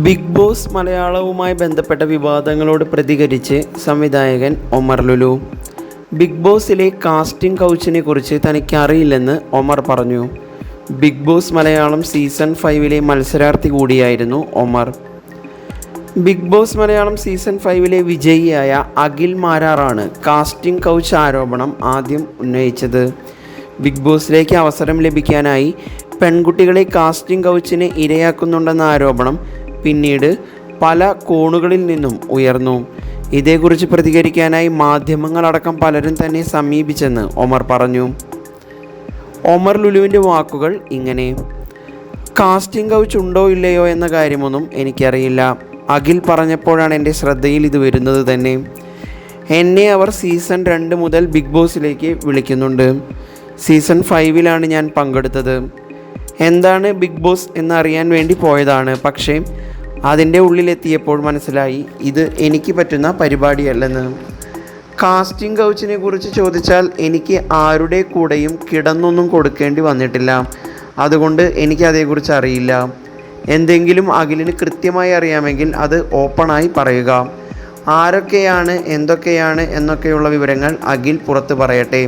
Big boss മലയാളവുമായി ബന്ധപ്പെട്ട വിവാദങ്ങളോട് പ്രതികരിച്ച് സംവിധായകൻ ഒമർ ലുലു. ബിഗ് ബോസിലെ കാസ്റ്റിംഗ് കൗച്ചിനെ കുറിച്ച് തനിക്ക് അറിയില്ലെന്ന് ഒമർ പറഞ്ഞു. ബിഗ് ബോസ് മലയാളം സീസൺ ഫൈവിലെ മത്സരാർത്ഥി കൂടിയായിരുന്നു Omar. Big Boss Malayalam season ഫൈവിലെ വിജയിയായ അഖിൽ മാരാറാണ് കാസ്റ്റിംഗ് കൗച്ച് ആരോപണം ആദ്യം ഉന്നയിച്ചത്. ബിഗ് ബോസിലേക്ക് അവസരം ലഭിക്കാനായി പെൺകുട്ടികളെ കാസ്റ്റിംഗ് കൗച്ചിന് ഇരയാക്കുന്നുണ്ടെന്ന ആരോപണം പിന്നീട് പല കോണുകളിൽ നിന്നും ഉയർന്നു. ഇതേക്കുറിച്ച് പ്രതികരിക്കാനായി മാധ്യമങ്ങളടക്കം പലരും തന്നെ സമീപിച്ചെന്ന് ഒമർ പറഞ്ഞു. ഒമർ ലുലുവിന്റെ വാക്കുകൾ ഇങ്ങനെ കാസ്റ്റിംഗ് കൗച്ച് ഉണ്ടോ ഇല്ലയോ എന്ന കാര്യമൊന്നും എനിക്കറിയില്ല. അഖിൽ പറഞ്ഞപ്പോഴാണ് എന്റെ ശ്രദ്ധയിൽ ഇത് വരുന്നത് തന്നെ. എന്നെ അവർ സീസൺ രണ്ട് മുതൽ ബിഗ് ബോസിലേക്ക് വിളിക്കുന്നുണ്ട്. സീസൺ ഫൈവിലാണ് ഞാൻ പങ്കെടുത്തത്. എന്താണ് ബിഗ് ബോസ് എന്നറിയാൻ വേണ്ടി പോയതാണ്. പക്ഷേ അതിന്റെ ഉള്ളിലെത്തിയപ്പോൾ മനസ്സിലായി ഇത് എനിക്ക് പറ്റുന്ന പരിപാടിയല്ലെന്ന്. കാസ്റ്റിംഗ് കൗച്ചിനെ കുറിച്ച് ചോദിച്ചാൽ എനിക്ക് ആരുടെ കൂടെയും കിടന്നൊന്നും കൊടുക്കേണ്ടി വന്നിട്ടില്ല. അതുകൊണ്ട് എനിക്ക് അതേക്കുറിച്ച് അറിയില്ല. എന്തെങ്കിലും അഖിലിന് കൃത്യമായി അറിയാമെങ്കിൽ അത് ഓപ്പണായി പറയുക. ആരൊക്കെയാണ് എന്തൊക്കെയാണ് എന്നൊക്കെയുള്ള വിവരങ്ങൾ അഖിൽ പുറത്ത് പറയട്ടെ.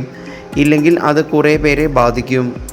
ഇല്ലെങ്കിൽ അത് കുറേ പേരെ ബാധിക്കും.